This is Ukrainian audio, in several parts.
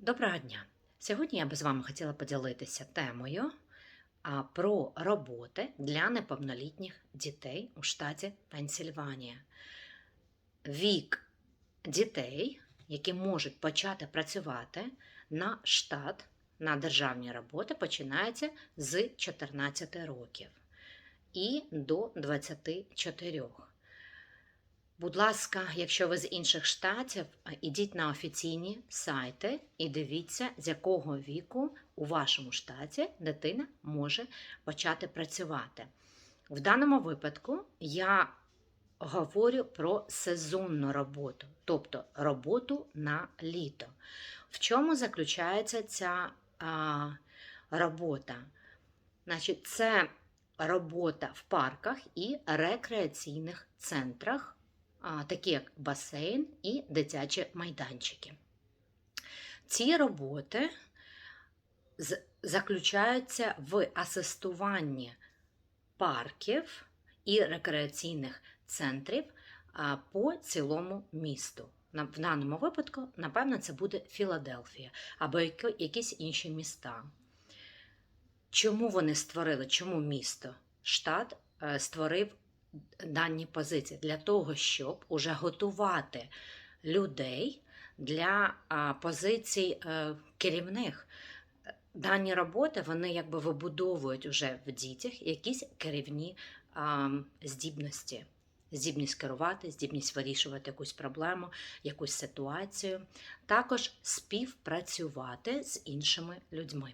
Доброго дня! Сьогодні я би з вами хотіла поділитися темою про роботи для неповнолітніх дітей у штаті Пенсільванія. Вік дітей, які можуть почати працювати на штат на державні роботи, починається з 14 років і до 24. Будь ласка, якщо ви з інших штатів, ідіть на офіційні сайти і дивіться, з якого віку у вашому штаті дитина може почати працювати. В даному випадку я говорю про сезонну роботу, тобто роботу на літо. В чому заключається ця а, робота? Значить, це робота в парках і рекреаційних центрах такі як басейн і дитячі майданчики. Ці роботи заключаються в асистуванні парків і рекреаційних центрів по цілому місту. В даному випадку, напевно, це буде Філадельфія або якісь інші міста. Чому вони створили? Чому місто? Штат е, створив дані позиції для того, щоб уже готувати людей для позицій е, керівних. Дані роботи вони якби вибудовують уже в дітях якісь керівні здібності. Здібність керувати, здібність вирішувати якусь проблему, якусь ситуацію, також співпрацювати з іншими людьми.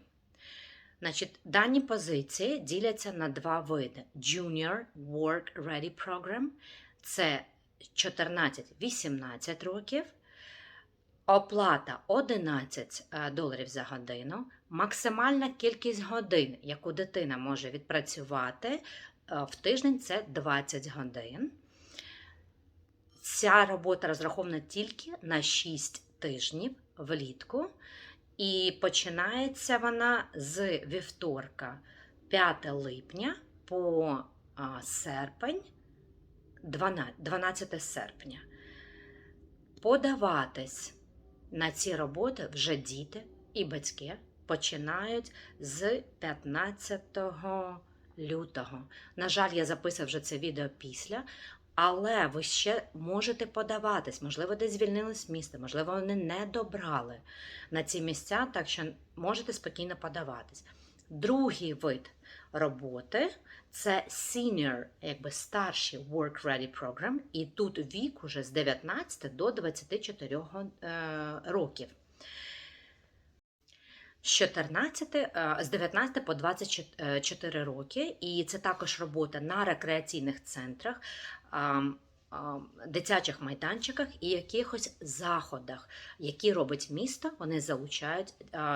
Значить, дані позиції діляться на два види: Junior Work Ready Program це 14-18 років, оплата 11 е, доларів за годину, максимальна кількість годин, яку дитина може відпрацювати е, в тиждень це 20 годин. Ця робота розрахована тільки на 6 тижнів влітку. І починається вона з вівторка 5 липня по серпень, 12, 12 серпня. Подаватись на ці роботи вже діти і батьки починають з 15 лютого. На жаль, я записав вже це відео після. Але ви ще можете подаватись, можливо, десь звільнились місце, можливо, вони не добрали на ці місця, так що можете спокійно подаватись. Другий вид роботи це senior, якби старший work ready program, і тут вік уже з 19 до 24 е, років. З 14, е, з 19 по 24 роки, і це також робота на рекреаційних центрах, дитячих майданчиках і якихось заходах, які робить місто, вони залучають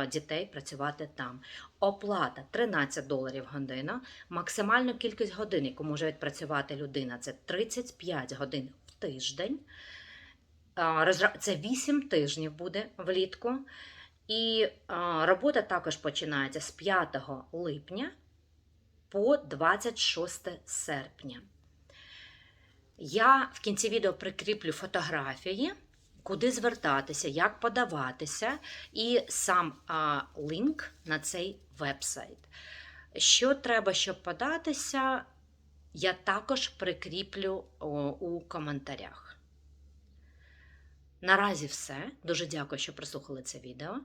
дітей працювати там. Оплата 13 доларів година, максимальну кількість годин, яку може відпрацювати людина, це 35 годин в тиждень. Це 8 тижнів буде влітку. І робота також починається з 5 липня по 26 серпня. Я в кінці відео прикріплю фотографії, куди звертатися, як подаватися, і сам а, лінк на цей вебсайт. Що треба, щоб податися, я також прикріплю у коментарях. Наразі все. Дуже дякую, що прослухали це відео.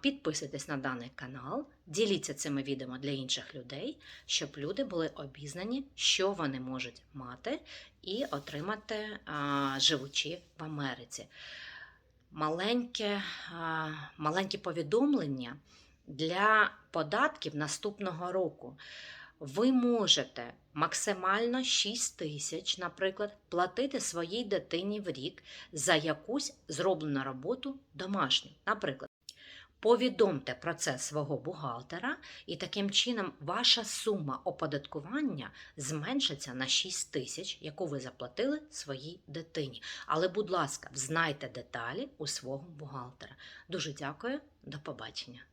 Підписуйтесь на даний канал, діліться цими відео для інших людей, щоб люди були обізнані, що вони можуть мати і отримати, живучи в Америці. Маленьке, а, маленьке повідомлення для податків наступного року. Ви можете максимально 6 тисяч, наприклад, платити своїй дитині в рік за якусь зроблену роботу домашню. Наприклад, повідомте про це свого бухгалтера, і таким чином ваша сума оподаткування зменшиться на 6 тисяч, яку ви заплатили своїй дитині. Але, будь ласка, взнайте деталі у свого бухгалтера. Дуже дякую, до побачення.